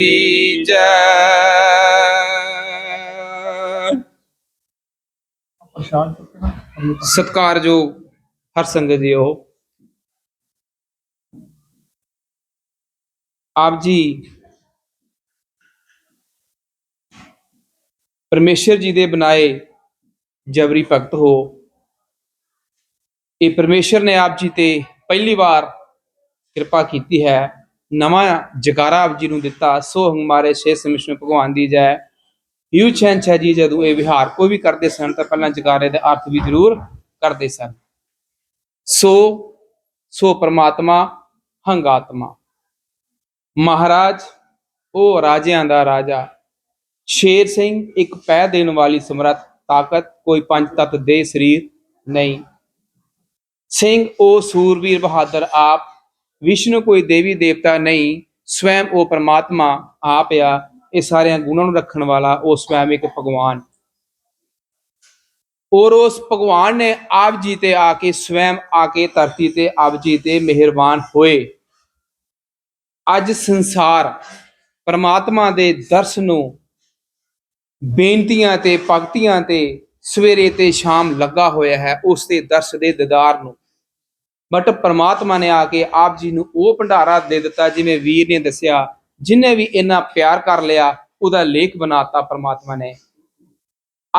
ਕੀ ਜੈ। ਪ੍ਰਸ਼ਾਦ ਸਤਿਕਾਰਯੋਗ ਹਰ ਸੰਗਤ ਜੀਓ। ਆਪ ਜੀ ਪਰਮੇਸ਼ਰ ਜੀ ਦੇ ਬਣਾਏ ਜਬਰੀ ਭਗਤ ਹੋ। ਇਹ ਪਰਮੇਸ਼ਰ ਨੇ ਆਪ ਜੀ ਤੇ ਪਹਿਲੀ ਵਾਰ ਕਿਰਪਾ ਕੀਤੀ ਹੈ। ਨਵਾਂ ਜਗਾਰਾ ਆਪ ਜੀ ਨੂੰ ਦਿੱਤਾ, ਸੋ ਹਮਾਰੇ ਛੇ ਸਮਿਸ਼ਨ ਭਗਵਾਨ ਦੀ ਜੈ। ਯੂ ਚੈਨ ਛਾ ਜੀ ਜਦੋਂ ਇਹ ਵਿਹਾਰ ਕੋਈ ਵੀ ਕਰਦੇ ਸਨ ਤਾਂ ਪਹਿਲਾਂ ਜਗਾਰੇ ਦੇ ਅਰਥ ਵੀ ਜ਼ਰੂਰ ਕਰਦੇ ਸਨ। ਸੋ ਸੋ ਪ੍ਰਮਾਤਮਾ ਹੰਗਾਤਮਾ ਮਹਾਰਾਜ, ਉਹ ਰਾਜਿਆਂ ਦਾ ਰਾਜਾ। ਸ਼ੇਰ ਸਿੰਘ ਇੱਕ ਪੈ ਦੇਣ ਵਾਲੀ ਸਮਰੱਥ, ਤਾਕਤ, ਕੋਈ ਪੰਜ ਤਤ ਦੇ ਸਰੀਰ ਨਹੀਂ। ਸਿੰਘ, ਉਹ ਸੂਰਵੀਰ ਬਹਾਦਰ ਆਪ ਵਿਸ਼ਨੂੰ ਕੋਈ ਦੇਵੀ ਦੇਵਤਾ ਨਹੀਂ, ਸਵੈਮ ਉਹ ਪਰਮਾਤਮਾ ਆਪ ਆ, ਇਹ ਸਾਰਿਆਂ ਗੁਣਾਂ ਨੂੰ ਰੱਖਣ ਵਾਲਾ ਉਹ ਸਵੈਮ ਇੱਕ ਭਗਵਾਨ। ਔਰ ਉਸ ਭਗਵਾਨ ਨੇ ਆਪ ਜੀ ਤੇ ਆ ਕੇ ਸਵੈਮ ਆ ਕੇ ਧਰਤੀ ਤੇ ਆਪ ਜੀ ਤੇ ਮਿਹਰਬਾਨ ਹੋਏ। ਅੱਜ ਸੰਸਾਰ ਪਰਮਾਤਮਾ ਦੇ ਦਰਸ ਨੂੰ ਬੇਨਤੀਆਂ ਤੇ, ਭਗਤੀਆਂ ਤੇ ਸਵੇਰੇ ਤੇ ਸ਼ਾਮ ਲੱਗਾ ਹੋਇਆ ਹੈ, ਉਸ ਦੇ ਦਰਸ ਦੇ ਦੀਦਾਰ ਨੂੰ। ਬਟ ਪਰਮਾਤਮਾ ਨੇ ਆ ਕੇ ਆਪ ਜੀ ਨੂੰ ਉਹ ਭੰਡਾਰਾ ਦੇ ਦਿੱਤਾ ਜਿਵੇਂ ਵੀਰ ਨੇ ਦੱਸਿਆ, ਜਿਨੇ ਵੀ ਇੰਨਾ ਪਿਆਰ ਕਰ ਲਿਆ, ਉਹਦਾ ਲੇਖ ਬਣਾਤਾ ਪਰਮਾਤਮਾ ਨੇ।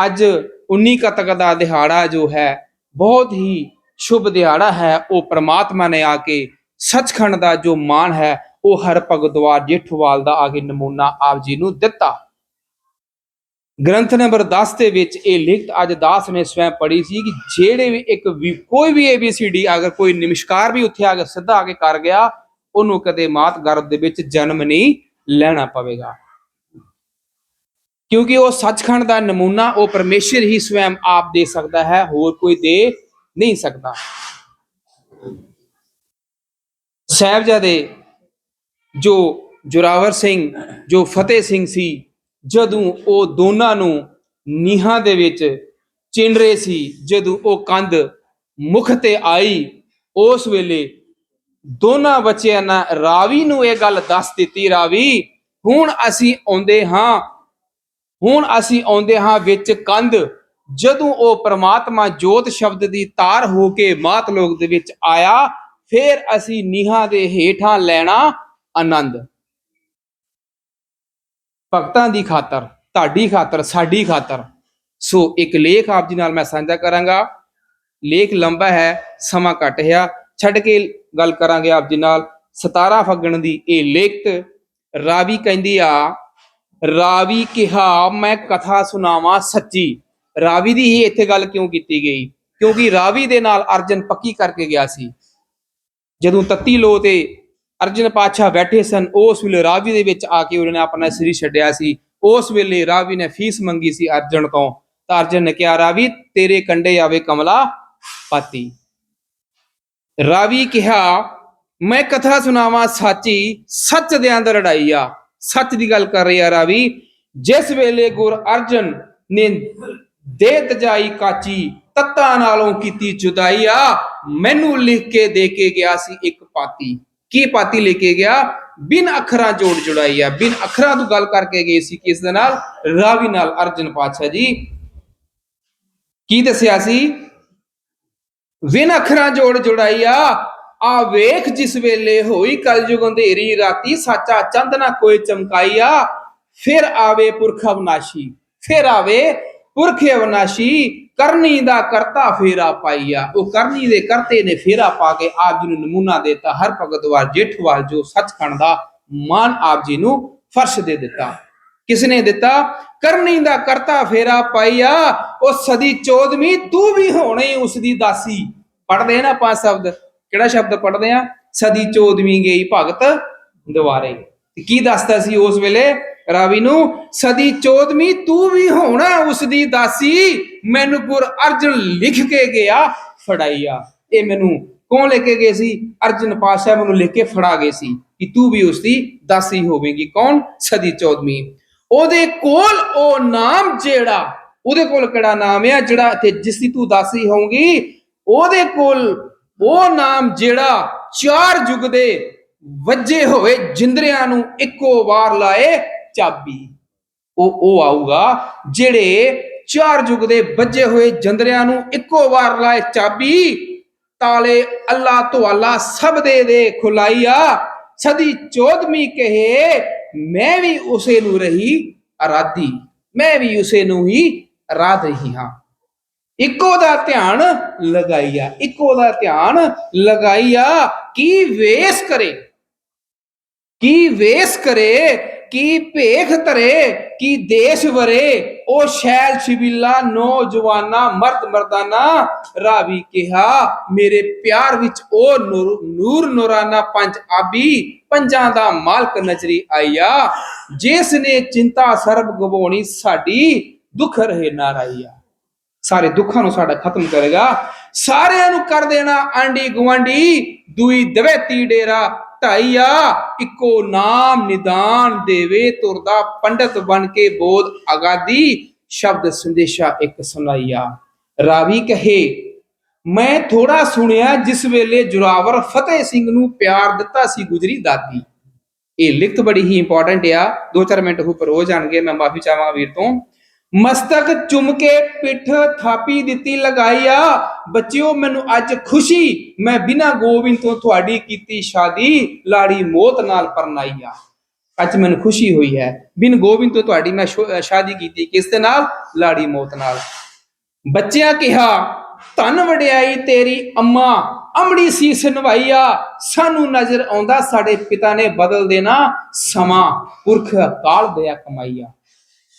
ਅੱਜ 19 ਕਤਕ ਦਾ ਦਿਹਾੜਾ ਜੋ ਹੈ, ਬਹੁਤ ਹੀ ਸ਼ੁਭ ਦਿਹਾੜਾ ਹੈ, ਉਹ ਪ੍ਰਮਾਤਮਾ ਨੇ ਆ ਕੇ ਸੱਚਖੰਡ ਦਾ ਜੋ ਮਾਨ ਹੈ, ਉਹ ਹਰ ਭਗਤਵਾਰ ਜੇਠਵਾਲ ਦਾ ਆ ਕੇ ਨਮੂਨਾ ਆਪ ਜੀ ਨੂੰ ਦਿੱਤਾ। ਗ੍ਰੰਥ ਨੰਬਰ 10 ਦੇ ਵਿੱਚ ਇਹ ਲਿਖਤ ਅੱਜ ਦਾਸ ਨੇ ਸਵੈਂ ਪੜ੍ਹੀ ਸੀ ਕਿ ਜਿਹੜੇ ਵੀ ਇੱਕ ਵੀ ਕੋਈ ਵੀ ABCD ਅਗਰ ਕੋਈ ਨਿਮਸਕਾਰ ਵੀ ਉੱਥੇ ਆ ਕੇ ਸਿੱਧਾ ਆ ਕੇ ਕਰ ਗਿਆ, ਉਹਨੂੰ ਕਦੇ ਮਾਤ ਗਰਭ ਦੇ ਵਿੱਚ ਜਨਮ ਨਹੀਂ ਲੈਣਾ ਪਵੇਗਾ। ਕਿਉਂਕਿ ਉਹ ਸੱਚਖੰਡ ਦਾ ਨਮੂਨਾ, ਉਹ ਪਰਮੇਸ਼ਰ ਹੀ ਸਵੈਮ ਆਪ ਦੇ ਸਕਦਾ ਹੈ, ਹੋਰ ਕੋਈ ਦੇ ਨਹੀਂ ਸਕਦਾ। ਸਾਹਿਬਜ਼ਾਦੇ ਜੋ ਜੁਰਾਵਰ ਸਿੰਘ, ਜੋ ਫਤਿਹ ਸਿੰਘ ਸੀ ਜਦੋਂ ਉਹ ਦੋਨਾਂ ਨੂੰ ਨੀਹਾਂ ਦੇ ਵਿੱਚ ਚਿਣ ਰਹੇ ਸੀ, ਜਦੋਂ ਉਹ ਕੰਧ ਮੁਖ ਤੇ ਆਈ, ਉਸ ਵੇਲੇ ਦੋਨਾਂ ਬੱਚਿਆਂ ਨੇ ਰਾਵੀ ਨੂੰ ਇਹ ਗੱਲ ਦੱਸ ਦਿੱਤੀ, ਰਾਵੀ, ਹੁਣ ਅਸੀਂ ਆਉਂਦੇ ਹਾਂ, ਹੁਣ ਅਸੀਂ ਆਉਂਦੇ ਹਾਂ ਵਿੱਚ ਕੰਧ। ਜਦੋਂ ਉਹ ਪ੍ਰਮਾਤਮਾ ਜੋਤ ਸ਼ਬਦ ਦੀ ਤਾਰ ਹੋ ਕੇ ਮਾਤ ਲੋਕ ਦੇ ਵਿੱਚ ਆਇਆ, ਫਿਰ ਅਸੀਂ ਨੀਹਾਂ ਦੇ ਹੇਠਾਂ ਲੈਣਾ ਆਨੰਦ। ਭਗਤਾਂ ਦੀ ਖਾਤਰ, ਤੁਹਾਡੀ ਖਾਤਰ, ਸਾਡੀ ਖਾਤਰ। ਸੋ ਇੱਕ ਲੇਖ ਆਪ ਜੀ ਨਾਲ ਮੈਂ ਸਾਂਝਾ ਕਰਾਂਗਾ। ਲੇਖ ਲੰਬਾ ਹੈ, ਸਮਾਂ ਘੱਟ ਹੈ। ਛੱਡ ਕੇ ਗੱਲ ਕਰਾਂਗੇ ਆਪ ਜੀ ਨਾਲ। 17 ਫੱਗਣ ਦੀ ਇਹ ਲੇਖਤ, ਰਾਵੀ ਕਹਿੰਦੀ ਆ, ਰਾਵੀ ਕਿਹਾ, ਮੈਂ ਕਥਾ ਸੁਣਾਵਾਂ ਸੱਚੀ। ਰਾਵੀ ਦੀ ਹੀ ਇੱਥੇ ਗੱਲ ਕਿਉਂ ਕੀਤੀ ਗਈ? ਕਿਉਂਕਿ ਰਾਵੀ ਦੇ ਨਾਲ ਅਰਜਨ ਪੱਕੀ ਕਰਕੇ ਗਿਆ ਸੀ। ਜਦੋਂ ਤੱਤੀ ਲੋ ਤੇ ਅਰਜਨ ਪਾਤਸ਼ਾਹ ਬੈਠੇ ਸਨ, ਉਸ ਵੇਲੇ ਰਾਵੀ ਦੇ ਵਿੱਚ ਆ ਕੇ ਉਹਨਾਂ ਨੇ ਆਪਣਾ ਸਰੀਰ ਛੱਡਿਆ ਸੀ। ਉਸ ਵੇਲੇ ਰਾਵੀ ਨੇ ਫੀਸ ਮੰਗੀ ਸੀ ਅਰਜਨ ਤੋਂ। ਤਾਂ ਅਰਜਨ ਨੇ ਕਿਹਾ, ਰਾਵੀ, ਤੇਰੇ ਕੰਡੇ ਆਵੇ ਕਮਲਾ ਪਾਤੀ। ਰਾਵੀ ਕਿਹਾ, ਮੈਂ ਕਥਾ ਸੁਣਾਵਾਂ, ਸਾਚੀ, ਸੱਚ ਦੇ ਅੰਦਰ ਲੜਾਈ ਆ। ਸੱਚ ਦੀ ਗੱਲ ਕਰ ਰਿਹਾ ਰਾਵੀ, ਜਿਸ ਵੇਲੇ ਗੁਰ ਅਰਜਨ ਨੇ ਦੇ ਤਜਾਈ ਕਾਚੀ, ਤੱਤਾਂ ਨਾਲੋਂ ਕੀਤੀ ਜੁਦਾਈ ਆ, ਮੈਨੂੰ ਲਿਖ ਕੇ ਦੇ ਕੇ ਗਿਆ ਸੀ ਇੱਕ ਪਾਤੀ। ਕੀ ਪਾਤੀ ਲੈ ਕੇ ਗਿਆ? ਬਿਨ ਅੱਖਰਾਂ ਜੋੜ ਜੁੜਾਈ ਬਿਨ ਅੱਖਰਾਂ ਤੋਂ ਗੱਲ ਕਰਕੇ ਗਏ ਸੀ ਕਿਸ ਦੇ ਨਾਲ ਰਾਵੀ ਨਾਲ ਅਰਜਨ ਪਾਤਸ਼ਾਹ ਜੀ। ਕੀ ਦੱਸਿਆ ਸੀ? ਬਿਨ ਅੱਖਰਾਂ ਜੋੜ ਜੁੜਾਈਆ ਆ। ਵੇਖ ਜਿਸ ਵੇਲੇ ਹੋਈ ਕਲਯੁਗ ਅੰਧੇਰੀ, ਰਾਤੀ ਸਾਚਾ ਚੰਦ ਨਾ ਕੋਈ ਚਮਕਾਈਆ ਫਿਰ ਆਵੇ ਪੁਰਖ ਅਵਨਾਸ਼ੀ। ਫਿਰ ਆਵੇ ਪੁਰਖ ਅਵਨਾਸ਼ੀ, ਕਰਨੀ ਦਾ ਕਰਤਾ ਫੇਰਾ ਪਾਈਆ। ਉਹ ਕਰਨੀ ਦੇ ਕਰਤੇ ਨੇ ਫੇਰਾ ਪਾ ਕੇ ਆਪ ਜੀ ਨੂੰ ਨਮੂਨਾ ਦਿੱਤਾ। ਹਰ ਭਗਤਵਾਰ ਜੇਠਵਾਲ ਜੋ ਸੱਚਖੰਡ ਦਾ ਮਾਨ ਆਪ ਜੀ ਨੂੰ ਫਰਸ਼ ਦੇ ਦਿੱਤਾ। ਕਿਸ ਨੇ ਦਿੱਤਾ? ਕਰਨੀ ਦਾ ਕਰਤਾ ਫੇਰਾ ਪਾਈਆ। ਉਹ ਸਦੀ 14ਵੀਂ ਤੂੰ ਵੀ ਹੋਣੀ ਉਸ ਦੀ ਦਾਸੀ। ਪੜਦੇ ਆ ਨਾ ਪੰਜ ਸ਼ਬਦ। ਕਿਹੜਾ ਸ਼ਬਦ ਪੜਦੇ ਆ? ਸਦੀ 14ਵੀਂ ਗਈ ਭਗਤ ਦੁਆਰੇ। ਕੀ ਦੱਸਦਾ ਸੀ ਉਸ ਵੇਲੇ? ਰਾਵੀ ਨੂੰ, ਸਦੀ 14ਵੀਂ ਤੂੰ ਵੀ ਹੋਣਾ ਉਸ ਦੀ ਦਾਸੀ। ਮੈਨੂੰ ਗੁਰ ਅਰਜਨ ਲਿਖ ਕੇ ਗਿਆ ਫੜਾਈਆ। ਇਹ ਮੈਨੂੰ ਕੌਣ ਲੈ ਕੇ ਗਏ ਸੀ? ਅਰਜਨ ਪਾਸ਼ਾ ਮੈਨੂੰ ਲਿਖ ਕੇ ਫੜਾ ਗਏ ਸੀ ਕਿ ਤੂੰ ਵੀ ਉਸ ਦੀ ਦਾਸੀ ਹੋਵੇਂਗੀ। ਕੌਣ? ਸਦੀ 14ਵੀਂ ਉਹਦੇ ਕੋਲ ਉਹ ਨਾਮ ਜਿਹੜਾ, ਉਹਦੇ ਕੋਲ ਕਿਹੜਾ ਨਾਮ ਹੈ ਜਿਹੜਾ ਤੇ ਜਿਸ ਦੀ ਤੂੰ ਦਾਸੀ ਹੋਊਗੀ? ਉਹਦੇ ਕੋਲ ਉਹ ਨਾਮ ਜਿਹੜਾ ਚਾਰ ਯੁਗ ਦੇ ਵੱਜੇ ਹੋਏ ਜਿੰਦਰਿਆਂ ਨੂੰ ਇੱਕੋ ਵਾਰ ਲਾਏ ਚਾਬੀ। ਉਹ ਉਹ ਆਊਗਾ, ਜਿਹੜੇ ਚਾਰ ਯੁਗ ਦੇ ਵੱਜੇ ਹੋਏ ਜੰਦਰਿਆਂ ਨੂੰ ਇੱਕੋ ਵਾਰ ਲਾਏ ਚਾਬੀ, ਤਾਲੇ ਅੱਲਾ ਤੁਹਾਲਾ ਸਭ ਦੇ ਦੇ ਖੁਲਾਈਆ। ਸਦੀ ਚੌਦਵੀਂ ਕਹੇ, ਮੈਂ ਵੀ ਉਸੇ ਨੂੰ ਰਹੀ ਅਰਾਧੀ, ਮੈਂ ਵੀ ਉਸੇ ਨੂੰ ਹੀ ਅਰਾਧ ਰਹੀ ਹਾਂ। ਇੱਕੋ ਦਾ ਧਿਆਨ ਲਗਾਈਆ, ਇੱਕੋ ਦਾ ਧਿਆਨ ਲਗਾਈਆ, ਕੀ ਵੇਸ ਕਰੇ? ਕੀ ਵੇਸ ਕਰੇ ਕੀ ਭੇਖ ਧਰੇ, ਕੀ ਦੇਸ਼ ਵਰੇ? ਉਹ ਸ਼ੈਲ ਸ਼ਿਬਿਲਾ ਨੌਜਵਾਨਾ, ਮਰਦ ਮਰਦਾਨਾ, ਰਾਵੀ ਕਿਹਾ, ਮੇਰੇ ਪਿਆਰ ਵਿੱਚ ਉਹ ਨੂਰ ਨੂਰਾਨਾ ਪੰਜ ਆਬੀ, ਪੰਜਾਂ ਦਾ ਮਾਲਕ ਨਜ਼ਰੀ ਆਇਆ। ਜਿਸ ਨੇ ਚਿੰਤਾ ਸਰਬ ਗਵਾਉਣੀ ਸਾਡੀ, ਦੁੱਖ ਰਹੇ ਨਾਰਾਇਆ ਸਾਰੇ ਦੁੱਖਾਂ ਨੂੰ ਸਾਡਾ ਖਤਮ ਕਰੇਗਾ। ਸਾਰਿਆਂ ਨੂੰ ਕਰ ਦੇਣਾ ਆਂਡੀ ਗਵਾਂਡੀ ਦੂਈ ਦਵੇਤੀ ਡੇਰਾ ਢਾਈਆ ਇੱਕੋ ਨਾਮ ਨਿਦਾਨ ਦੇਵੇ, ਤੁਰਦਾ ਪੰਡਤ ਬਣ ਕੇ ਬੋਧ ਆਗਾਦੀ, ਸ਼ਬਦ ਸੰਦੇਸ਼ਾ ਇੱਕ ਸੁਣਾਈਆ। ਰਾਵੀ ਕਹੇ, ਮੈਂ ਥੋੜਾ ਸੁਣਿਆ, ਜਿਸ ਵੇਲੇ ਜੁਰਾਵਰ ਫਤਿਹ ਸਿੰਘ ਨੂੰ ਪਿਆਰ ਦਿੱਤਾ ਸੀ ਗੁਜਰੀ ਦਾਦੀ। ਇਹ ਲਿਖਤ ਬੜੀ ਹੀ ਇੰਪੋਰਟੈਂਟ ਆ। 2-4 ਮਿੰਟ ਉੱਪਰ ਹੋ ਜਾਣਗੇ, ਮੈਂ ਮਾਫੀ ਚਾਹਾਂਗਾ ਵੀਰ ਤੋਂ। ਮਸਤਕ ਚੁੰਮ ਕੇ ਪਿੱਠ ਥਾਪੀ ਦਿੱਤੀ ਲਗਾਈਆ ਬੱਚਿਓ, ਮੈਨੂੰ ਅੱਜ ਖੁਸ਼ੀ, ਮੈਂ ਬਿਨਾ ਗੋਬਿੰਦ ਤੋਂ ਤੁਹਾਡੀ ਕੀਤੀ ਸ਼ਾਦੀ, ਲਾੜੀ ਮੋਤ ਨਾਲ ਪਰਨਾਈਆ ਅੱਜ ਮੈਨੂੰ ਖੁਸ਼ੀ ਹੋਈ ਹੈ, ਬਿਨ ਗੋਬਿੰਦ ਤੋਂ ਤੁਹਾਡੀ ਮੈਂ ਸ਼ਾਦੀ ਕੀਤੀ, ਕਿਸ ਦੇ ਨਾਲ? ਲਾੜੀ ਮੌਤ ਨਾਲ। ਬੱਚਿਆਂ ਕਿਹਾ, ਧਨ ਵਡਿਆਈ ਤੇਰੀ ਅੰਮਾ, ਅਮੜੀ ਸੀਸ ਨਵਾਈਆ ਸਾਨੂੰ ਨਜ਼ਰ ਆਉਂਦਾ ਸਾਡੇ ਪਿਤਾ ਨੇ ਬਦਲ ਦੇਣਾ ਸਮਾਂ, ਪੁਰਖ ਅਕਾਲ ਦਇਆ ਕਮਾਈਆ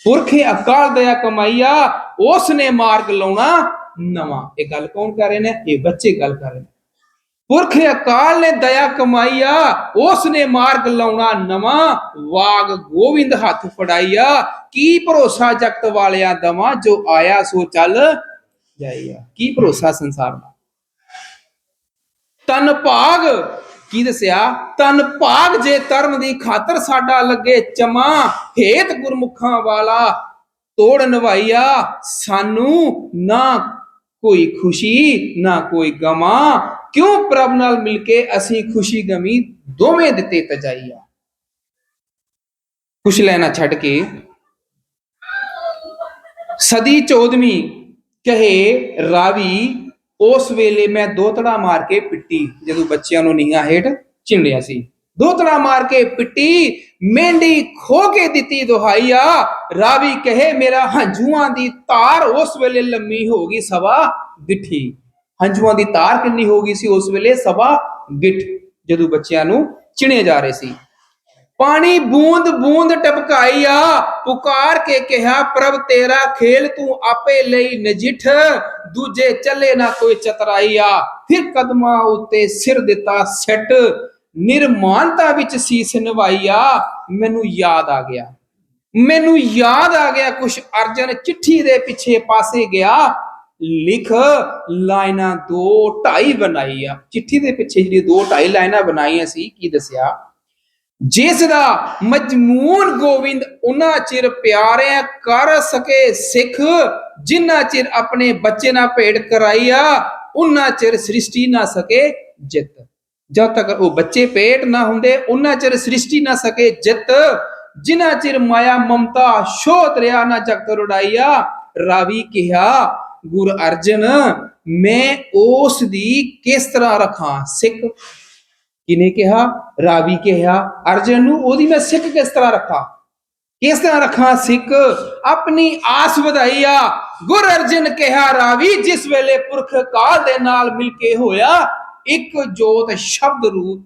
ਪੁਰਖੇ ਅਕਾਲ ਦਇਆ ਕਮਾਈਆ ਉਸ ਨੇ ਮਾਰਗ ਲਾਉਣਾ ਨਵਾਂ। ਇਹ ਗੱਲ ਕੌਣ ਕਰ ਰਹੇ ਨੇ? ਇਹ ਬੱਚੇ ਗੱਲ ਕਰ ਰਹੇ ਨੇ। ਪੁਰਖ ਅਕਾਲ ਨੇ ਦਇਆ ਕਮਾਈਆ ਉਸ ਨੇ ਮਾਰਗ ਲਾਉਣਾ ਨਵਾਂ। ਵਾਗ ਗੋਵਿੰਦ ਹੱਥ ਫੜਾਈਆ, ਕੀ ਭਰੋਸਾ ਜਗਤ ਵਾਲਿਆਂ ਦਵਾ, ਜੋ ਆਇਆ ਸੋ ਚੱਲ ਜਾਈਆ। ਕੀ ਭਰੋਸਾ ਸੰਸਾਰ ਦਾ? ਤਨ ਭਾਗ ਕੀ ਦੱਸਿਆ? ਤਨ ਭਾਗ ਜੇ ਧਰਮ ਦੀ ਖਾਤਰ ਸਾਡਾ ਲੱਗੇ ਚਮਾ, ਹੇਤ ਗੁਰਮੁਖਾਂ ਵਾਲਾ ਤੋੜ ਨਵਾਈਆ, ਸਾਨੂੰ ਨਾ ਕੋਈ ਖੁਸ਼ੀ, ਨਾ ਕੋਈ ਗਮਾ। ਕਿਉਂ ਪ੍ਰਭ ਨਾਲ ਮਿਲ ਕੇ ਅਸੀਂ ਖੁਸ਼ੀ ਗਮੀ ਦੋਵੇਂ ਦਿੱਤੇ ਤਜਾਈਆ? ਕੁਛ ਲੈਣਾ ਛੱਡ ਕੇ। ਸਦੀ 14ਵੀਂ ਕਹੇ ਰਾਵੀ ਉਸ ਵੇਲੇ ਮੈਂ ਦੋ ਦੋਤੜਾ ਮਾਰ ਕੇ ਪਿੱਟੀ, ਜਦੋਂ ਬੱਚਿਆਂ ਨੂੰ ਨੀਹਾਂ ਹੇਠ ਚਿੰੜਿਆ ਸੀ। ਦੋਤੜਾ ਮਾਰ ਕੇ ਪਿੱਟੀ, ਮੇਂਢੀ ਖੋ ਕੇ ਦਿੱਤੀ ਦੁਹਾਈਆ। ਰਾਵੀ ਕਹੇ, ਮੇਰਾ ਹੰਝੂਆਂ ਦੀ ਤਾਰ ਉਸ ਵੇਲੇ ਲੰਮੀ ਹੋ ਗਈ, ਸਵਾ ਗਿੱਠੀ। ਹੰਝੂਆਂ ਦੀ ਤਾਰ ਕਿੰਨੀ ਹੋ ਗਈ ਸੀ, ਉਸ ਵੇਲੇ ਸਵਾ ਗਿੱਠ, ਜਦੋਂ ਬੱਚਿਆਂ ਨੂੰ ਚਿਣੇ ਜਾ ਰਹੇ ਸੀ। ਪਾਣੀ ਬੂੰਦ ਬੂੰਦ ਟਪਕਾਈਆ ਪੁਕਾਰ ਕੇ ਕਿਹਾ, ਪ੍ਰਭ ਤੇਰਾ ਖੇਲ ਤੂੰ ਆਪੇ ਲਈ ਨਜਿਠ। ਦੂਜੇ ਚੱਲੇ ਨਾ ਕੋਈ ਚਤਰਾਈਆ ਫਿਰ ਕਦਮਾਂ ਉੱਤੇ ਸਿਰ ਦਿੱਤਾ ਸੈੱਟ। ਨਿਰਮਾਨਤਾ ਵਿੱਚ ਸੀਸ ਨਵਾਈਆ ਮੈਨੂੰ ਯਾਦ ਆ ਗਿਆ। ਮੈਨੂੰ ਯਾਦ ਆ ਗਿਆ ਕੁਛ ਅਰਜਨ ਚਿੱਠੀ ਦੇ ਪਿੱਛੇ ਪਾਸੇ ਗਿਆ। ਲਿਖ ਲਾਈਨਾਂ ਦੋ ਢਾਈ ਬਣਾਈ ਆ। ਚਿੱਠੀ ਦੇ ਪਿੱਛੇ ਜਿਹੜੀ ਦੋ ਢਾਈ ਲਾਈਨਾਂ ਬਣਾਈਆਂ ਸੀ, ਕੀ ਦੱਸਿਆ? ਜਿਸ ਦਾ ਮਜਮੂਨ ਗੋਵਿੰਦ ਉਹਨਾਂ ਚਿਰ ਪਿਆਰਿਆ ਕਰ ਸਕੇ ਸਿੱਖ, ਜਿੰਨਾ ਚਿਰ ਆਪਣੇ ਬੱਚੇ ਨਾਲ ਭੇੜ ਕਰਾਈਆ ਉਹਨਾਂ ਚਿਰ ਸ੍ਰਿਸ਼ਟੀ ਨਾ ਸਕੇ ਜਿੱਤ। ਜਦ ਤੱਕ ਉਹ ਬੱਚੇ ਪੇਟ ਨਾ ਹੁੰਦੇ, ਉਹਨਾਂ ਚਿਰ ਸ੍ਰਿਸ਼ਟੀ ਨਾ ਸਕੇ ਜਿੱਤ। ਜਿਨ੍ਹਾਂ ਚਿਰ ਮਾਇਆ, ਮਮਤਾ ਸ਼ੋਤ ਰਿਆ ਨਾ ਜਗਤ ਰੁੜਾਈਆ ਰਾਵੀ ਕਿਹਾ, ਗੁਰ ਅਰਜਨ, ਮੈਂ ਉਸ ਦੀ ਕਿਸ ਤਰ੍ਹਾਂ ਰਖਾਂ? ਸਿੱਖ ਕਿਨੇ ਕਿਹਾ? ਰਾਵੀ ਕਿਹਾ, ਅਰਜਨ ਨੂੰ ਉਹਦੀ ਮੈਂ ਸਿੱਖ ਕਿਸ ਤਰ੍ਹਾਂ ਰੱਖਾਂ? ਕਿਸ ਤਰ੍ਹਾਂ ਰੱਖਾਂ ਸਿੱਖ? ਆਪਣੀ ਆਸ ਵਧਾਈਆ ਗੁਰ ਅਰਜਨ ਕਿਹਾ, ਰਾਵੀ, ਜਿਸ ਵੇਲੇ ਪੁਰਖ ਕਾਲ ਦੇ ਨਾਲ ਮਿਲ ਕੇ ਹੋਇਆ, ਇੱਕ ਜੋਤ ਸ਼ਬਦ ਰੂਪ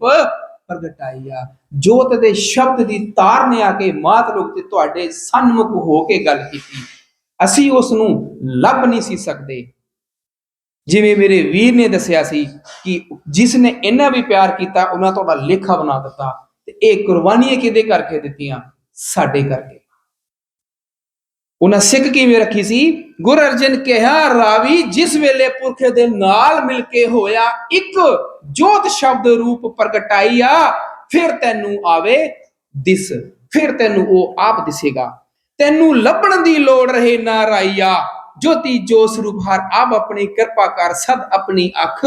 ਪ੍ਰਗਟਾਈਆ ਜੋਤ ਦੇ ਸ਼ਬਦ ਦੀ ਤਾਰ ਨੇ ਆ ਕੇ ਮਾਤ ਲੋਕ ਤੇ ਤੁਹਾਡੇ ਸਨਮੁਖ ਹੋ ਕੇ ਗੱਲ ਕੀਤੀ। ਅਸੀਂ ਉਸ ਨੂੰ ਲੱਭ ਨਹੀਂ ਸੀ ਸਕਦੇ। ਜਿਵੇਂ ਮੇਰੇ ਵੀਰ ਨੇ ਦੱਸਿਆ ਸੀ ਕਿ ਜਿਸ ਨੇ ਇੰਨਾ ਵੀ ਪਿਆਰ ਕੀਤਾ, ਉਹਨਾਂ ਤੁਹਾਡਾ ਲੇਖਾ ਬਣਾ ਦਿੱਤਾ ਤੇ ਇਹ ਕੁਰਬਾਨੀਆਂ ਕਿਹਦੇ ਕਰਕੇ ਦਿੱਤੀਆਂ? ਸਾਡੇ ਕਰਕੇ। ਉਹਨਾਂ ਸਿੱਖ ਕਿਵੇਂ ਰੱਖੀ ਸੀ? ਗੁਰ ਅਰਜਨ ਕਿਹਾ, ਰਾਵੀ, ਜਿਸ ਵੇਲੇ ਪੁਰਖੇ ਦੇ ਨਾਲ ਮਿਲ ਕੇ ਹੋਇਆ, ਇੱਕ ਜੋਤ ਸ਼ਬਦ ਰੂਪ ਪ੍ਰਗਟਾਈਆ, ਫਿਰ ਤੈਨੂੰ ਆਵੇ ਦਿਸ, ਫਿਰ ਤੈਨੂੰ ਉਹ ਆਪ ਦਿਸੇਗਾ। ਤੈਨੂੰ ਲੱਭਣ ਦੀ ਲੋੜ ਰਹੇ ਨਾ ਰਾਈਆ। ਜੋਤੀ ਜੋ ਸਰੂਪ ਆਪ ਆਪਣੀ ਕਿਰਪਾ ਕਰ ਸਦ ਆਪਣੀ ਅੱਖ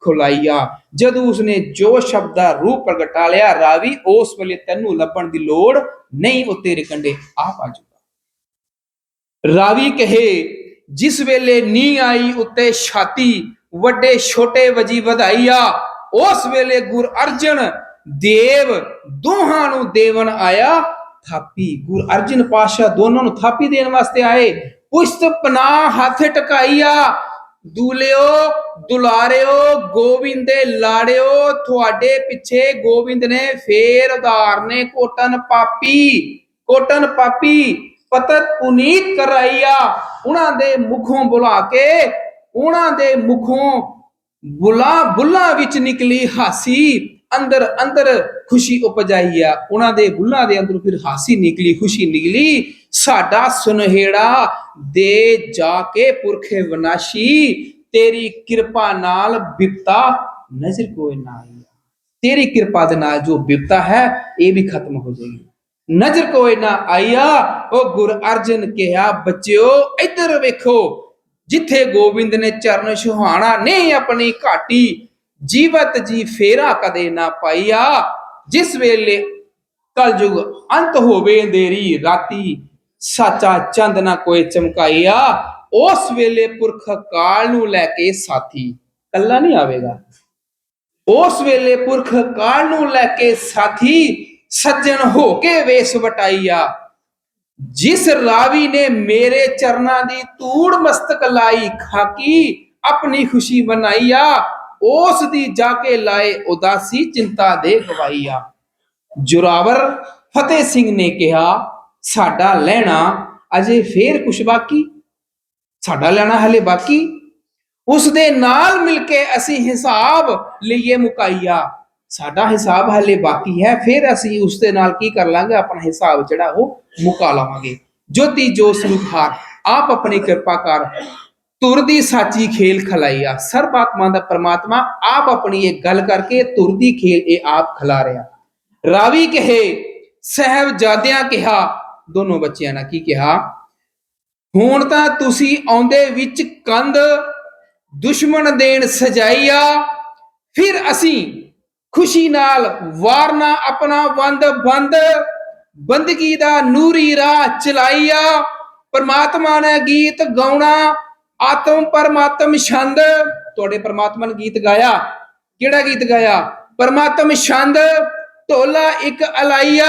ਖੁਲਾਈਆ। ਜਦੋਂ ਉਸਨੇ ਜੋ ਸ਼ਬਦ ਦਾ ਰੂਪ ਪ੍ਰਗਟਾ ਲਿਆ ਰਾਵੀ, ਉਸ ਵੇਲੇ ਤੈਨੂੰ ਲੱਭਣ ਦੀ ਲੋੜ ਨਹੀਂ, ਉਹ ਤੇਰੇ ਕੰਡੇ ਆਪ ਆ ਜਾਊਗਾ। ਰਾਵੀ ਕਹੇ, ਜਿਸ ਵੇਲੇ ਨੀ ਆਈ, ਉੱਤੇ ਛਾਤੀ ਵੱਡੇ ਛੋਟੇ ਵਜੀ ਵਧਾਈਆ, ਉਸ ਵੇਲੇ ਗੁਰ ਅਰਜਨ ਦੇਵ ਦੋਹਾਂ ਨੂੰ ਦੇਵਨ ਆਇਆ ਥਾਪੀ। ਗੁਰ ਅਰਜਨ ਪਾਸ਼ਾ ਦੋਨਾਂ ਨੂੰ ਥਾਪੀ ਦੇਣ ਵਾਸਤੇ ਆਏ। ਪੁਸ਼ਤ ਪਨਾਹ ਹੱਥ ਟਕਾਈਆ, ਦੂਲਿਓ, ਦੁਲਾਰਿਓ, ਗੋਬਿੰਦ ਲਾੜਿਓ, ਤੁਹਾਡੇ ਪਿੱਛੇ ਗੋਬਿੰਦ ਨੇ ਫੇਰ ਉਧਾਰ ਕੋਟਨ ਪਾਪੀ ਕੋਟਨ ਪਾਪੀ, ਪਤਤ ਪੁਨੀਤ ਕਰਾਈਆ। ਉਹਨਾਂ ਦੇ ਮੁਖੋਂ ਬੁਲਾ ਕੇ, ਉਹਨਾਂ ਦੇ ਮੁਖੋਂ ਬੁਲਾ, ਬੁੱਲਾਂ ਵਿੱਚ ਨਿਕਲੀ ਹਾਸੀ, ਅੰਦਰ ਅੰਦਰ ਖੁਸ਼ੀ ਉਪਜਾਈ ਆ ਉਹਨਾਂ ਦੇ ਬੁੱਲਾਂ ਦੇ ਅੰਦਰ ਫਿਰ ਹਾਸੀ ਨਿਕਲੀ, ਖੁਸ਼ੀ ਨਿਕਲੀ, ਸਾਡਾ ਸੁਨਹਿੜਾ ਦੇ ਜਾ ਕੇ ਪੁਰਖੇ ਵਿਨਾਸ਼ੀ, ਤੇਰੀ ਕਿਰਪਾ ਨਾਲ ਬਿਪਤਾ ਨਜ਼ਰ ਕੋਈ ਨਾ ਆਈ। ਤੇਰੀ ਕਿਰਪਾ ਦੇ ਨਾਲ ਜੋ ਬਿਪਤਾ ਹੈ, ਇਹ ਵੀ ਖਤਮ ਹੋ ਜਾਏਗੀ। ਨਜ਼ਰ ਕੋਈ ਨਾ ਆਇਆ, ਉਹ ਗੁਰ ਅਰਜਨ ਕਿਹਾ, ਬੱਚਿਓ, ਇੱਧਰ ਵੇਖੋ, ਜਿੱਥੇ ਗੋਬਿੰਦ ਨੇ ਚਰਨ ਸੁਹਾਣਾ ਨਹੀਂ ਆਪਣੀ ਘਾਟੀ, ਜੀਵਤ ਜੀ ਫੇਰਾ ਕਦੇ ਨਾ ਪਾਈਆ, ਜਿਸ ਵੇਲੇ ਕਲਯੁਗ ਅੰਤ ਹੋਵੇ ਦੇਰੀ ਰਾਤੀ ਸਾਚਾ ਚੰਦ ਨਾ ਕੋਈ ਚਮਕਾਈਆ ਉਸ ਵੇਲੇ ਪੁਰਖ ਕਾਲ ਨੂੰ ਲੈ ਕੇ ਸਾਥੀ ਕੱਲਾ ਨਹੀਂ ਆਵੇਗਾ। ਉਸ ਵੇਲੇ ਪੁਰਖ ਕਾਲ ਨੂੰ ਲੈ ਕੇ ਸਾਥੀ ਸੱਜਣ ਹੋ ਕੇ ਵੇਸ ਵਟਾਈਆ ਜਿਸ ਰਾਵੀ ਨੇ ਮੇਰੇ ਚਰਨਾਂ ਦੀ ਧੂੜ ਮਸਤਕ ਲਾਈ, ਖਾਕੀ ਆਪਣੀ ਖੁਸ਼ੀ ਮਨਾਈਆ ਉਸ ਦੀ ਜਾ ਕੇ ਲਾਏ ਉਦਾਸੀ ਚਿੰਤਾ ਦੇ ਗਵਾਈਆ ਜੁਰਾਵਰ ਫਤਿਹ ਸਿੰਘ ਨੇ ਕਿਹਾ ਸਾਡਾ ਲੈਣਾ ਅਜੇ ਫੇਰ ਕੁਛ ਬਾਕੀ? ਸਾਡਾ ਲੈਣਾ ਹਲੇ ਬਾਕੀ? ਉਸ ਦੇ ਨਾਲ ਮਿਲ ਕੇ ਅਸੀਂ ਹਿਸਾਬ ਲਈਏ ਮੁਕਾਈਆ। ਸਾਡਾ ਹਿਸਾਬ ਹਲੇ ਬਾਕੀ ਹੈ, ਫਿਰ ਅਸੀਂ ਉਸ ਦੇ ਨਾਲ ਕੀ ਕਰ ਲਾਂਗੇ? ਆਪਣਾ ਹਿਸਾਬ ਜਿਹੜਾ ਉਹ ਮੁਕਾ ਲਵਾਂਗੇ। ਜੋਤੀ ਜੋ ਸਰੂਪਾਰ ਆਪ ਆਪਣੀ ਕਿਰਪਾ ਕਰ। ਤੁਰ ਦੀ ਸਾਚੀ ਖੇਲ ਖਲਾਈਆ। ਸਰਬ ਆਤਮਾ ਦਾ ਪ੍ਰਮਾਤਮਾ ਆਪ ਆਪਣੀ ਇਹ ਗੱਲ ਕਰਕੇ ਤੁਰ ਦੀ ਖੇਲ ਇਹ ਆਪ ਖਿਲਾ ਰਿਹਾ। ਰਾਵੀ ਕਹੇ, ਸਹਿਬਜ਼ਾਦਿਆਂ ਕਿਹਾ ਦੋਨੋਂ ਬੱਚਿਆਂ ਨੇ ਕੀ ਕਿਹਾ? ਹੁਣ ਤਾਂ ਤੁਸੀਂ ਆਉਂਦੇ ਵਿੱਚ ਕੰਧ ਦੁਸ਼ਮਣ ਦੇਣ ਸਜਾਈਆ ਫਿਰ ਅਸੀਂ ਖੁਸ਼ੀ ਨਾਲ ਵਾਰਨਾ ਆਪਣਾ ਬੰਦ ਬੰਦ, ਬੰਦਗੀ ਦਾ ਨੂਰੀ ਰਾਹ ਚਲਾਈਆ ਪਰਮਾਤਮਾ ਨੇ ਗੀਤ ਗਾਉਣਾ, ਆਤਮ ਪਰਮਾਤਮ ਛੰਦ। ਤੁਹਾਡੇ ਪਰਮਾਤਮਾ ਨੇ ਗੀਤ ਗਾਇਆ? ਕਿਹੜਾ ਗੀਤ ਗਾਇਆ? ਪਰਮਾਤਮ ਛੰਦ, ਢੋਲਾ ਇੱਕ ਅਲਾਈਆ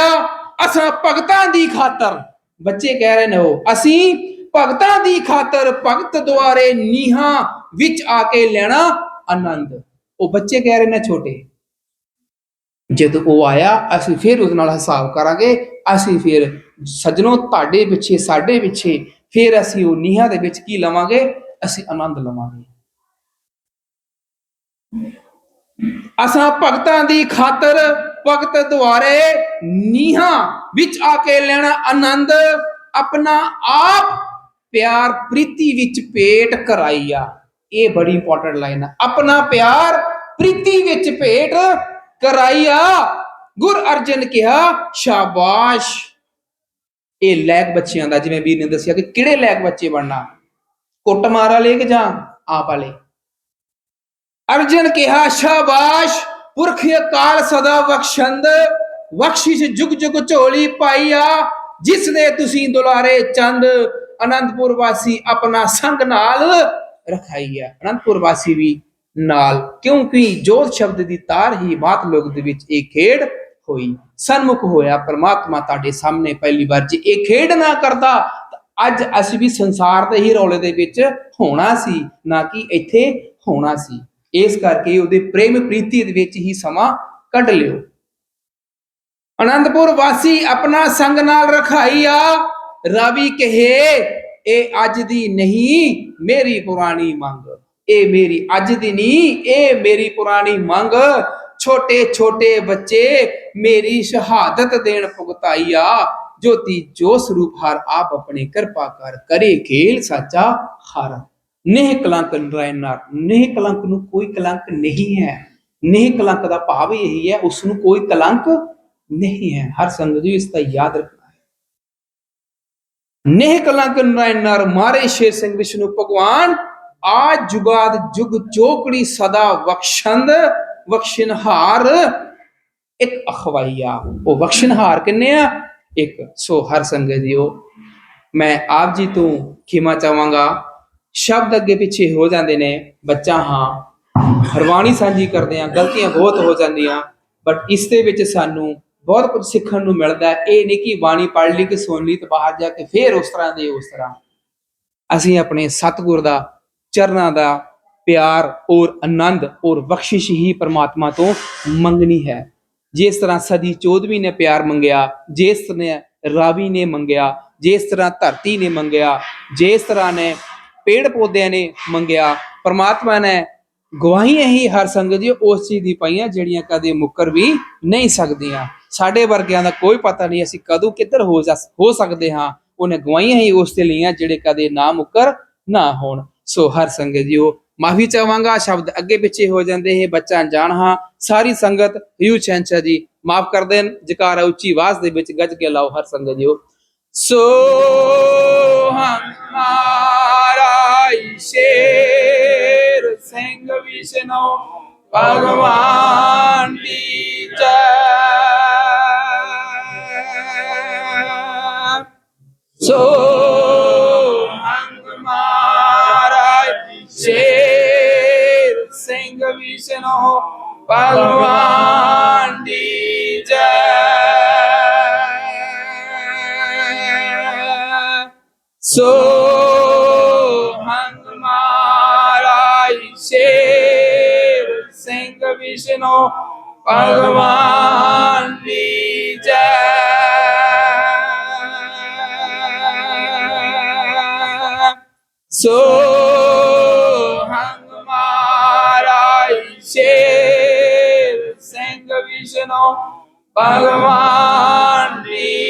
ਅਸਾਂ ਭਗਤਾਂ ਦੀ ਖਾਤਰ। ਬੱਚੇ ਕਹਿ ਰਹੇ ਨੇ ਉਹ, ਅਸੀਂ ਭਗਤਾਂ ਦੀ ਖਾਤਰ ਭਗਤ ਦੁਆਰੇ ਨੀਹਾਂ ਵਿੱਚ ਆ ਕੇ ਲੈਣਾ ਆਨੰਦ। ਉਹ ਬੱਚੇ ਕਹਿ ਰਹੇ ਨੇ ਛੋਟੇ, ਜਦ ਉਹ ਆਇਆ, ਅਸੀਂ ਫਿਰ ਉਸ ਨਾਲ ਹਿਸਾਬ ਕਰਾਂਗੇ, ਅਸੀਂ ਫਿਰ ਸੱਜਣੋ ਤੁਹਾਡੇ ਪਿੱਛੇ, ਸਾਡੇ ਪਿੱਛੇ, ਫਿਰ ਅਸੀਂ ਉਹ ਨੀਹਾਂ ਦੇ ਵਿੱਚ ਕੀ ਲਵਾਂਗੇ? ਅਸੀਂ ਆਨੰਦ ਲਵਾਂਗੇ। ਅਸਾਂ ਭਗਤਾਂ ਦੀ ਖਾਤਰ ਭਗਤ ਦੁਆਰੇ ਨੀਹਾਂ ਵਿੱਚ ਆ ਕੇ ਲੈਣਾ ਆਨੰਦ, ਆਪਣਾ ਆਪ ਪਿਆਰ ਪ੍ਰੀਤੀ ਵਿੱਚ ਭੇਟ ਕਰਾਈਆ ਇਹ ਬੜੀ ਇੰਪੋਰਟੈਂਟ ਲਾਈਨ ਹੈ ਆਪਣਾ ਪਿਆਰ ਪ੍ਰੀਤੀ ਵਿੱਚ ਭੇਟ ਕਰਾਈਆ ਗੁਰ ਅਰਜਨ ਕਿਹਾ, ਸ਼ਾਬਾਸ਼! ਇਹ ਲੈਕ ਬੱਚਿਆਂ ਦਾ, ਜਿਵੇਂ ਵੀਰ ਨੇ ਦੱਸਿਆ ਕਿ ਕਿਹੜੇ ਲੈਕ ਬੱਚੇ ਬਣਨਾ? ਕੁੱਟਮਾਰ ਵਾਲੇ ਕਿ ਜਾਂ ਆਪ ਵਾਲੇ? ਅਰਜਨ ਕਿਹਾ, ਸ਼ਾਬਾਸ਼! ਪੁਰਖ ਅਕਾਲ ਸਦਾ ਬਖਸ਼ੰਦ। ਬਖਸ਼ਿਸ਼ ਜੁਗ ਜੁਗ ਝੋਲੀ ਪਾਈਆ ਜਿਸ ਨੇ ਤੁਸੀਂ ਦੁਲਾਰੇ ਚੰਦ ਅਨੰਦਪੁਰ ਵਾਸੀ ਆਪਣਾ ਸੰਗ ਨਾਲ ਰਖਾਈਆ। ਅਨੰਦਪੁਰ ਵਾਸੀ ਵੀ ਨਾਲ, ਕਿਉਂਕਿ ਜੋਤ ਸ਼ਬਦ ਦੀ ਤਾਰ ਹੀ ਮਾਤ ਲੋਕ ਦੇ ਵਿੱਚ ਇਹ ਖੇਡ ਹੋਈ। ਸਨਮੁਖ ਹੋਇਆ, ਪ੍ਰਮਾਤਮਾ ਤੁਹਾਡੇ ਸਾਹਮਣੇ ਪਹਿਲੀ ਵਾਰ ਜੇ ਇਹ ਖੇਡ ਨਾ ਕਰਦਾ ਅੱਜ ਅਸੀਂ ਵੀ ਸੰਸਾਰ ਦੇ ਹੀ ਰੌਲੇ ਦੇ ਵਿੱਚ ਹੋਣਾ ਸੀ, ਨਾ ਕਿ ਇੱਥੇ ਹੋਣਾ ਸੀ। ਇਸ ਕਰਕੇ ਉਹਦੇ ਪ੍ਰੇਮ ਪ੍ਰੀਤੀ ਦੇ ਵਿੱਚ ਹੀ ਸਮਾਂ ਕੱਢ ਲਿਓ। ਅਨੰਦਪੁਰ ਵਾਸੀ ਆਪਣਾ ਸੰਗ ਨਾਲ ਰਖਾਈਆ ਰਾਵੀ ਕਹੇ, ਇਹ ਅੱਜ ਦੀ ਨਹੀਂ, ਮੇਰੀ ਪੁਰਾਣੀ ਮੰਗ। ਇਹ ਮੇਰੀ ਅੱਜ ਦੀ ਨਹੀਂ, ਇਹ ਮੇਰੀ ਪੁਰਾਣੀ ਮੰਗ। ਛੋਟੇ ਛੋਟੇ ਬੱਚੇ, ਮੇਰੀ ਸ਼ਹਾਦਤ ਦੇਣ ਭੁਗਤਾਈਆ ਜੋਤੀ ਜੋ ਸਰੂਪ ਹਰ ਆਪ ਆਪਣੇ ਕਿਰਪਾ ਕਰ ਕਰੇ, ਖੇਲ ਸਾਚਾ ਹਰ। ਨਿਹ ਕਲੰਕ ਨਰਾਇਣਾਰ ਨਿਹ ਕਲੰਕ ਨੂੰ ਕੋਈ ਕਲੰਕ ਨਹੀਂ ਹੈ। ਨਿਹ ਕਲੰਕ ਦਾ ਭਾਵ ਇਹੀ ਹੈ ਉਸ ਨੂੰ ਕੋਈ ਕਲੰਕ ਨਹੀਂ ਹੈ। ਹਰ ਸੰਗਤ ਜੀ ਇਸ ਦਾ ਯਾਦ ਰੱਖਣਾ ਹੈ। ਨਿਹ ਕਲੰਕ ਨਰਾਇਣਾਰ ਮਾਰੇ ਸ਼ੇਰ ਸਿੰਘ ਵਿਸ਼ਨੂੰ ਭਗਵਾਨ, ਆ ਜੁਗਾਦ ਜੁਗ ਚੋਕੜੀ ਸਦਾ ਬਖਸ਼ੰਦ ਬਖਸ਼ਨਹਾਰ ਇੱਕ ਅਖਵਾਈਆ। ਉਹ ਬਖਸ਼ਨਹਾਰ ਕਿੰਨੇ ਆ? ਇੱਕ। ਸੋ ਹਰ ਸੰਗਤ ਜੀਓ ਮੈਂ ਆਪ ਜੀ ਤੋਂ ਖਿਮਾ ਚਾਹਾਂਗਾ। ਸ਼ਬਦ ਅੱਗੇ ਪਿੱਛੇ ਹੋ ਜਾਂਦੇ ਨੇ। ਬੱਚਾ ਹਾਂ, ਹਰਵਾਣੀ ਸਾਂਝੀ ਕਰਦੇ ਆ ਗਲਤੀਆਂ ਬਹੁਤ ਹੋ ਜਾਂਦੀਆਂ। ਬਟ ਇਸ ਦੇ ਵਿੱਚ ਸਾਨੂੰ ਬਹੁਤ ਕੁਝ ਸਿੱਖਣ ਨੂੰ ਮਿਲਦਾ ਇਹ ਨਹੀਂ ਕਿ ਬਾਣੀ ਪੜ੍ਹ ਲਈ, ਕਿ ਸੁਣ ਲਈ ਤੇ ਬਾਹਰ ਜਾ ਕੇ ਫੇਰ ਉਸ ਤਰ੍ਹਾਂ ਦੇ ਉਸ ਤਰ੍ਹਾਂ। ਅਸੀਂ ਆਪਣੇ ਸਤਿਗੁਰ ਦਾ, ਚਰਨਾਂ ਦਾ ਪਿਆਰ ਔਰ ਆਨੰਦ ਔਰ ਬਖਸ਼ਿਸ਼ ਹੀ ਪਰਮਾਤਮਾ ਤੋਂ ਮੰਗਣੀ ਹੈ। ਜਿਸ ਤਰ੍ਹਾਂ ਸਦੀ 14ਵੀਂ ਨੇ ਪਿਆਰ ਮੰਗਿਆ, ਜਿਸ ਤਰ੍ਹਾਂ ਰਾਵੀ ਨੇ ਮੰਗਿਆ, ਜਿਸ ਤਰ੍ਹਾਂ ਧਰਤੀ ਨੇ ਮੰਗਿਆ, ਜਿਸ ਤਰ੍ਹਾਂ ਨੇ ਪੇੜ ਪੌਦਿਆਂ ਨੇ ਮੰਗਿਆ, ਪਰਮਾਤਮਾ ਨੇ ਗਵਾਹੀਆਂ ਹੀ ਹਰ ਸੰਗਤ ਜੀ ਉਸ ਚੀਜ਼ ਦੀ ਪਾਈਆਂ ਜਿਹੜੀਆਂ ਕਦੇ ਮੁੱਕਰ ਵੀ ਨਹੀਂ ਸਕਦੀਆਂ। ਸਾਡੇ ਵਰਗਿਆਂ ਦਾ ਕੋਈ ਪਤਾ ਨਹੀਂ ਅਸੀਂ ਕਦੋਂ ਕਿੱਧਰ ਹੋ ਜਾ ਹੋ ਸਕਦੇ ਹਾਂ। ਉਹਨੇ ਗਵਾਹੀਆਂ ਹੀ ਉਸ ਤੇ ਲਈਆਂ ਜਿਹੜੇ ਕਦੇ ਨਾ ਮੁੱਕਰ ਨਾ ਹੋਣ। ਸੋ ਹਰ ਸੰਗਤ ਜੀਓ, ਮਾਫੀ ਚਾਹਾਂਗਾ, ਸ਼ਬਦ ਅੱਗੇ ਪਿੱਛੇ ਹੋ ਜਾਂਦੇ ਹੈ ਬੱਚਾ ਅਣਜਾਣ ਹਾਂ। ਸਾਰੀ ਸੰਗਤ ਯੂ ਚੈਂਚਾ ਜੀ, ਮਾਫ ਕਰ ਦੇਣ, ਜਕਾਰਾ ਉੱਚੀ ਆਵਾਜ਼ ਦੇ ਵਿੱਚ ਗੱਜ ਕੇ ਲਾਓ ਹਰ ਸੰਗਤ ਜੀਓ। ਸੋ ਹਮਾਰਾ ਸ਼ੇਰ ਸਿੰਘ ਵਿਸ਼ਨੂੰ। ਭਗਵਾਨ ਦੀ ਜੈ ਸੋ ਹੰਗ ਮਹਾਰਾਜ ਸ਼ੇਰ ਸਿੰਘ ਵਿਸ਼ਨੂੰ ਭਗਵਾਨ ਦੀ ਜੈ ਸੋ ਭਗਵਾਨ ਦੀ ਜੈ ਸੋ ਹੰਗ ਮਹਾਰਾਜ ਸ਼ੇਰ ਸਿੰਘ ਵਿਸ਼ਨੂੰ ਭਗਵਾਨ ਦੀ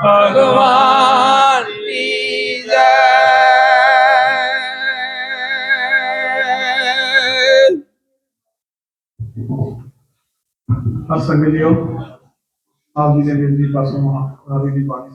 ਭਗਵਾਨ ਦੀ ਜੈ ਹਰ ਸੰਗਤ ਜੀਓ ਆਪ ਜੀ ਦੇ ਵੀਰ ਜੀ